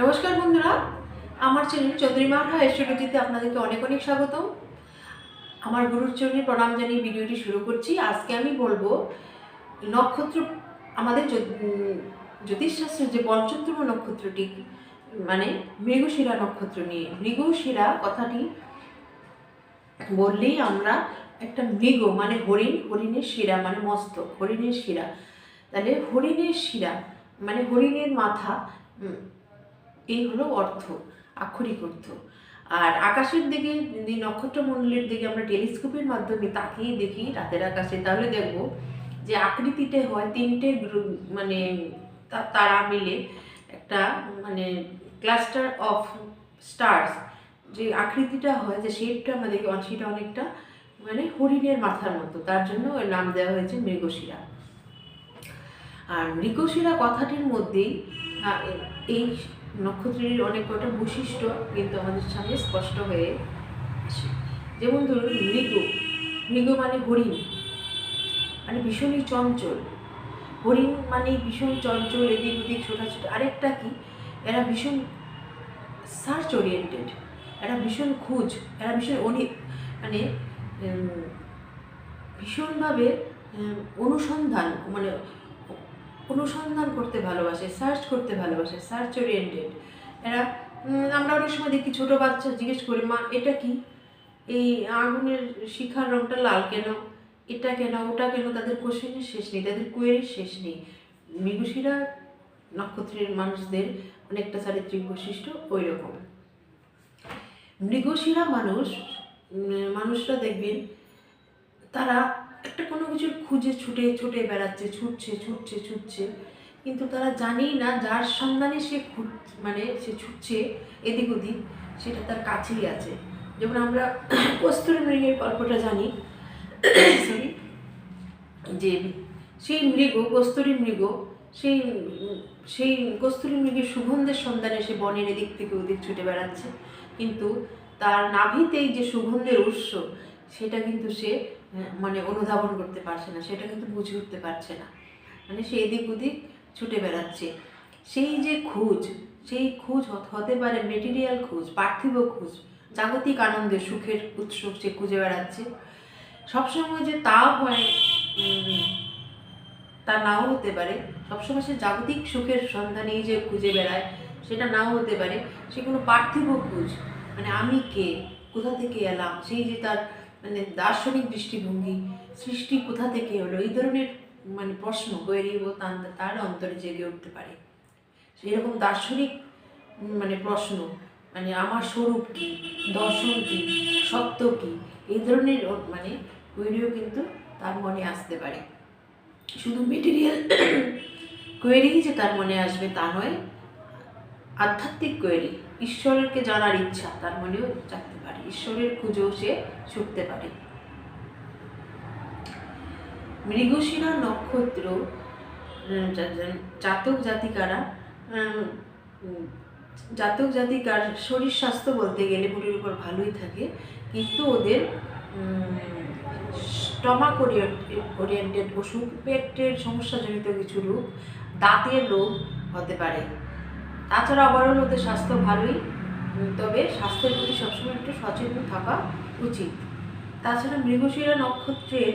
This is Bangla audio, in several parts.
নমস্কার বন্ধুরা, আমার চ্যানেল চৌধুরী মারহা এস্ট্রোলজিতে আপনাদেরকে অনেক অনেক স্বাগত আমার গুরুর চরণে প্রণাম জানিয়ে ভিডিওটি শুরু করছি। আজকে আমি বলব, নক্ষত্র, আমাদের জ্যোতিষশাস্ত্রের যে পঞ্চতম নক্ষত্রটি মানে মৃগশিরা নক্ষত্র নিয়ে। মৃগশিরা কথাটি বললেই আমরা একটা মৃগ মানে হরিণ, হরিণের শিরা মানে মস্তক হরিণের শিরা। তাহলে হরিণের শিরা মানে হরিণের মাথা এই হলো অর্থ, আক্ষরিক অর্থ। আর আকাশের দিকে যদি নক্ষত্রমণ্ডলের দিকে আমরা টেলিস্কোপের মাধ্যমে তাকিয়ে দেখি রাতের আকাশে, তাহলে দেখব যে আকৃতিতে হয় তিনটে মানে তারা মিলে একটা মানে ক্লাস্টার অফ স্টার্স যে আকৃতিটা হয়, যে শেপটা আমাদেরকে সেটা অনেকটা মানে হরিণের মাথার মতো, তার জন্য ওর নাম দেওয়া হয়েছে মৃগশিরা। আর মৃগশিরা কথাটির মধ্যেই এই নক্ষত্রের অনেক কটা বৈশিষ্ট্য কিন্তু আমাদের সামনে স্পষ্ট হয়ে আসে। যেমন ধরুন, মৃগ। মৃগ মানে হরিণ মানে ভীষণই চঞ্চল। হরিণ মানে ভীষণ চঞ্চল, এদিক ওদিক, ছোটাছুটি। আরেকটা কি? এরা ভীষণ সার্চ ওরিয়েন্টেড এরা ভীষণ খুঁজ, এরা ভীষণ অনি মানে ভীষণভাবে অনুসন্ধান মানে অনুসন্ধান করতে ভালোবাসে সার্চ করতে ভালোবাসে সার্চ ওরিয়েন্টেড এরা আমরা অনেক সময় দেখি ছোটো বাচ্চা জিজ্ঞেস করি, মা, এটা কি? এই আগুনের শিখার রঙটা লাল কেন? এটা কেন? ওটা কেন? তাদের কোশ্চেনের শেষ নেই, তাদের কোয়েরির শেষ নেই। মৃগশিরা, নক্ষত্রের মানুষদের অনেকটা চারিত্রিক বৈশিষ্ট্য ওই রকম মৃগশিরা মানুষ মানুষরা দেখবেন, তারা একটা কোনো কিছুর খুঁজে ছুটে ছুটে বেড়াচ্ছে, ছুটছে ছুটছে ছুটছে। কিন্তু তারা জানেই না যার সন্ধানে সে ঘুর- মানে সে ছুটছে এদিক ওদিক, সেটা তার কাছেই আছে। যেমন আমরা কস্তুরী মৃগের গল্পটা জানি সরি যে সেই মৃগ, কস্তুরী মৃগ, সেই সেই কস্তুরী মৃগের সুগন্ধের সন্ধানে সে বনের এদিক থেকে ওদিক ছুটে বেড়াচ্ছে। কিন্তু তার নাভিতেই যে সুগন্ধের উৎস, সেটা কিন্তু সে মানে অনুধাবন করতে পারছে না, সেটা কিন্তু বুঝে উঠতে পারছে না। মানে সে এদিক ওদিক ছুটে বেড়াচ্ছে। সেই যে খোঁজ, সেই খোঁজ হতে পারে মেটেরিয়াল খোঁজ, পার্থিব খোঁজ, জাগতিক আনন্দের সুখের উৎস সে খুঁজে বেড়াচ্ছে। সবসময় যে তা হয় তা নাও হতে পারে। সবসময় সে জাগতিক সুখের সন্ধানেই যে খুঁজে বেড়ায়, সেটা নাও হতে পারে। সে কোনো পার্থিব খোঁজ মানে আমি কে, কোথা থেকে এলাম, সেই যে তার মানে দার্শনিক দৃষ্টিভঙ্গি সৃষ্টি কোথা থেকে হলো, এই ধরনের মানে প্রশ্ন গৈরী ও তার তার অন্তরে জেগে উঠতে পারে। সেরকম দার্শনিক মানে প্রশ্ন মানে আমার স্বরূপ কী, দর্শন কী, সত্য কী, এই ধরনের মানে কৈরিও কিন্তু তার মনে আসতে পারে। শুধু মেটেরিয়াল কোয়েরি যে তার মনে আসবে তা নয়, আধ্যাত্মিক কোয়েরি ঈশ্বরকে জানার ইচ্ছা, তার মনেও জানতে পারে। ঈশ্বরের খুঁজেও সে ছুটতে পারে। মৃগশিরা নক্ষত্র জাতক জাতিকারা জাতক জাতিকার শরীর স্বাস্থ্য বলতে গেলে মুড়ির উপর ভালোই থাকে, কিন্তু ওদের স্টমাক ওরিয়েন্টেড অসুখ পেটের সমস্যাজনিত কিছু রোগ, দাঁতের রোগ হতে পারে। তাছাড়া ওভারঅল ওদের স্বাস্থ্য ভালোই, তবে স্বাস্থ্যের প্রতি সবসময় একটু সচেতন থাকা উচিত। তাছাড়া মৃগশিরা নক্ষত্রের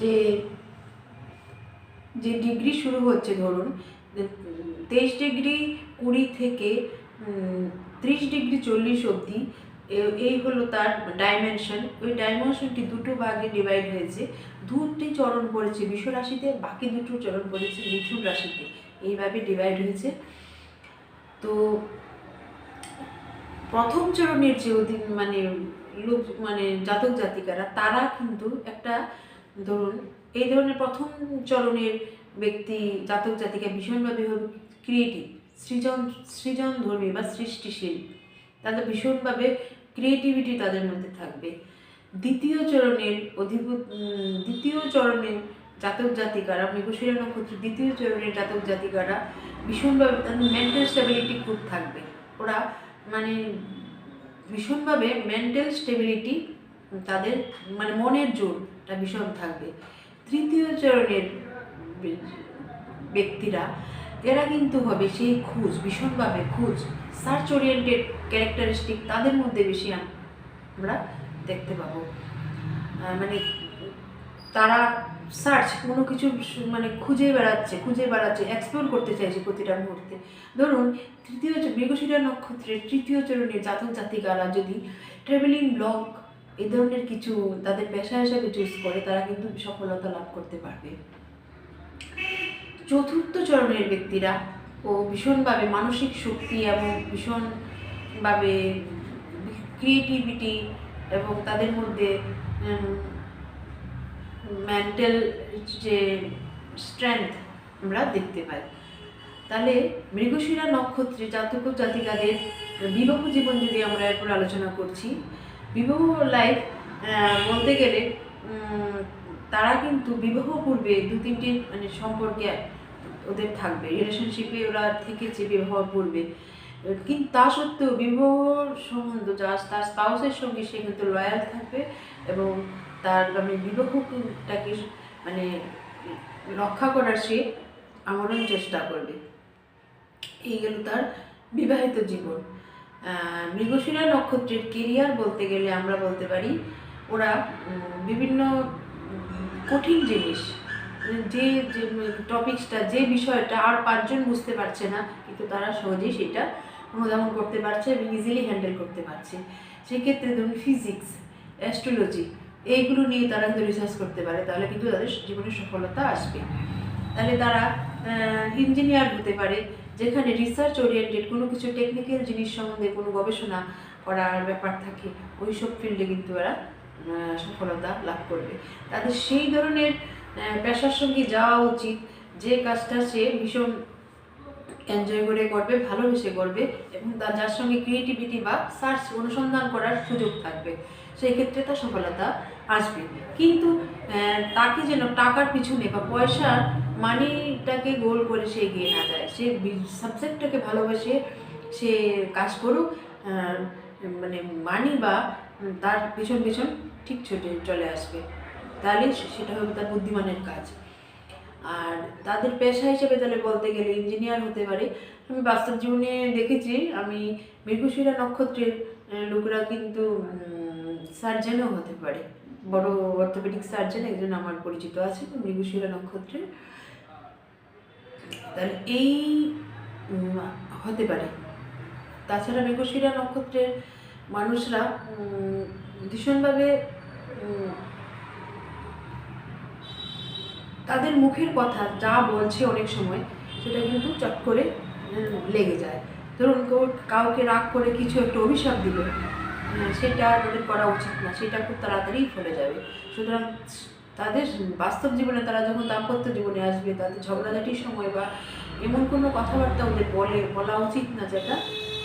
যে যে ডিগ্রি শুরু হচ্ছে ধরুন তেইশ ডিগ্রি কুড়ি থেকে ত্রিশ ডিগ্রি চল্লিশ অবধি এই হলো তার ডাইমেনশন ওই ডাইমেনশনটি দুটো ভাগে ডিভাইড হয়েছে। দুটি চরণ পড়েছে বিষ রাশিতে বাকি দুটো চরণ পড়েছে মিথুন রাশিতে। এইভাবে ডিভাইড হয়েছে। তো প্রথম চরণের যে অধীন মানে লোক মানে জাতক জাতিকারা, তারা কিন্তু একটা ধরুন, এই ধরনের প্রথম চরণের ব্যক্তি জাতক জাতিকা ভীষণভাবে ক্রিয়েটিভ সৃজন সৃজন ধর্মী বা সৃষ্টিশীল। তাদের ভীষণভাবে ক্রিয়েটিভিটি তাদের মধ্যে থাকবে। দ্বিতীয় চরণের অধিভূত দ্বিতীয় চরণের জাতক জাতিকারা, মৃগশিরা নক্ষত্র দ্বিতীয় চরণের জাতক জাতিকারা ভীষণভাবে তাদের মেন্টাল স্টেবিলিটি খুব থাকবে। ওরা মানে ভীষণভাবে মেন্টাল স্টেবিলিটি তাদের মানে মনের জোরটা ভীষণ থাকবে। তৃতীয় চরণের ব্যক্তিরা, এরা কিন্তু হবে সেই খুঁজ, ভীষণভাবে খুঁজ সার্চ ওরিয়েন্টেড ক্যারেক্টারিস্টিক তাদের মধ্যে বেশি আমরা দেখতে পাবো। মানে তারা সার্চ কোনো কিছু মানে খুঁজে বেড়াচ্ছে খুঁজে বেড়াচ্ছে এক্সপ্লোর করতে চাইছে প্রতিটা মুহূর্তে। ধরুন, তৃতীয় মৃগশিরা নক্ষত্রের তৃতীয় চরণের জাতক জাতিকারা যদি ট্রাভেলিং ব্লগ এই ধরনের কিছু তাদের পেশা হিসাবে চুজ করে, তারা কিন্তু সফলতা লাভ করতে পারবে। চতুর্থ চরণের ব্যক্তিরা ও ভীষণভাবে মানসিক শক্তি এবং ভীষণভাবে ক্রিয়েটিভিটি এবং তাদের মধ্যে মেন্টাল যে স্ট্রেংথ আমরা দেখতে পাই। তাহলে মৃগশিরা নক্ষত্রে জাতক জাতিকাদের বিবাহ জীবন যদি আমরা এরপর আলোচনা করছি, বিবাহ লাইফ বলতে গেলে তারা কিন্তু বিবাহ পূর্বে দু তিনটি মানে সম্পর্কে ওদের থাকবে। রিলেশনশিপে ওরা থেকেছে বিবাহ পূর্বে। কিন্তু তা সত্ত্বেও বিবাহ সম্বন্ধ যা, তার স্পাউসের সঙ্গে সে কিন্তু লয়াল থাকবে এবং তার মানে বিবাহটাকে মানে রক্ষা করার সে আমরণ চেষ্টা করবে। এই গেল তার বিবাহিত জীবন। মৃগশিরা নক্ষত্রের কেরিয়ার বলতে গেলে আমরা বলতে পারি, ওরা বিভিন্ন কঠিন জিনিস। যে যে টপিক্সটা যে বিষয়টা আর পাঁচজন বুঝতে পারছে না, কিন্তু তারা সহজেই সেটা অনুধাবন করতে পারছে এবং ইজিলি হ্যান্ডেল করতে পারছে। সেক্ষেত্রে ধরুন ফিজিক্স অ্যাস্ট্রোলজি এইগুলো নিয়ে তারা কিন্তু রিসার্চ করতে পারে, তাহলে কিন্তু তাদের জীবনে সফলতা আসবে। তাহলে তারা ইঞ্জিনিয়ার হতে পারে, যেখানে রিসার্চ ওরিয়েন্টেড কোনো কিছু টেকনিক্যাল জিনিস সম্বন্ধে কোনো গবেষণা করার ব্যাপার থাকে ওই সব ফিল্ডে কিন্তু এরা সফলতা লাভ করবে। তাদের সেই ধরনের পেশার সঙ্গে যাওয়া উচিত, যে কাজটা সে ভীষণ এনজয় করে, করবে, ভালোবেসে করবে, এবং তার, যার সঙ্গে ক্রিয়েটিভিটি বা সার্চ অনুসন্ধান করার সুযোগ থাকবে, সেই ক্ষেত্রে তার সফলতা আসবে। কিন্তু তাকে যেন টাকার পিছনে বা পয়সার মানিটাকে গোল করে সে এগিয়ে না যায়। সে সাবজেক্টটাকে ভালোবাসে সে কাজ করুক মানে মানি বা তার পিছন পিছন ঠিক ছুটে চলে আসবে। তাহলে সেটা হবে তার বুদ্ধিমানের কাজ। আর তাদের পেশা হিসেবে তাহলে বলতে গেলে ইঞ্জিনিয়ার হতে পারে। আমি বাস্তব জীবনে দেখেছি, আমি মৃগশিরা নক্ষত্রের লোকরা কিন্তু সার্জেনও হতে পারে। বড় অর্থোপেডিক সার্জন একজন আমার পরিচিত আছে মৃগশিরা নক্ষত্রের। তাহলে এই হতে পারে। তাছাড়া মৃগশিরা নক্ষত্রের মানুষরা ভীষণভাবে তাদের মুখের কথা যা বলছে অনেক সময়, সেটা কিন্তু চট করে লেগে যায়। ধরুন কেউ কাউকে রাগ করে কিছু একটা অভিশাপ দিল সেটা তাদের করা উচিত না, সেটা খুব তাড়াতাড়ি ফলে যাবে। সুতরাং তাদের বাস্তব জীবনে তারা যখন দাম্পত্য জীবনে আসবে, তাদের ঝগড়াঝাটির সময় বা এমন কোনো কথাবার্তা ওদের বলে, বলা উচিত না যেটা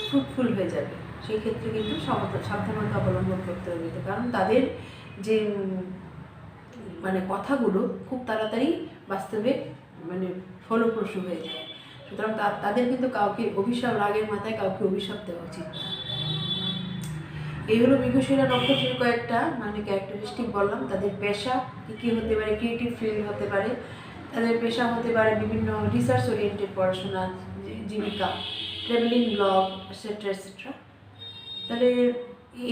ফ্রুটফুল হয়ে যাবে। সেই ক্ষেত্রে কিন্তু সাবধা- সাবধানতা অবলম্বন করতে হবে কারণ তাদের যে মানে কথাগুলো খুব তাড়াতাড়ি বাস্তবে মানে ফলপ্রসূ হয়ে যায়। সুতরাং তাদের কিন্তু কাউকে অভিশাপ, রাগের মাথায় কাউকে অভিশাপ দেওয়া উচিত না। এই হলো মৃগশিরা নক্ষত্রের কয়েকটা মানে ক্যারেক্টারিস্টিক বললাম, তাদের পেশা কী কী হতে পারে ক্রিয়েটিভ ফিল্ড হতে পারে, তাদের পেশা হতে পারে বিভিন্ন রিসার্চ ওরিয়েন্টেড পড়াশোনা জীবিকা ট্রাভেলিং ব্লগ এটসেট্রা এটসেট্রা তাহলে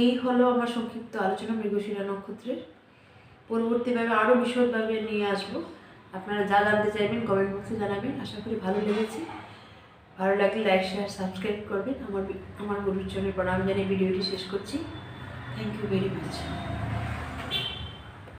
এই হলো আমার সংক্ষিপ্ত আলোচনা মৃগশিরা নক্ষত্রের। পরবর্তীভাবে আরও বিশদভাবে নিয়ে আসব। আপনারা যা জানতে চাইবেন কমেন্ট বক্সে জানাবেন। আশা করি ভালো লেগেছে। ভালো লাগলে লাইক শেয়ার সাবস্ক্রাইব করবেন। আমার আমার আমার গুরুজনের প্রণাম জানিয়ে ভিডিওটি শেষ করছি। Thank you very much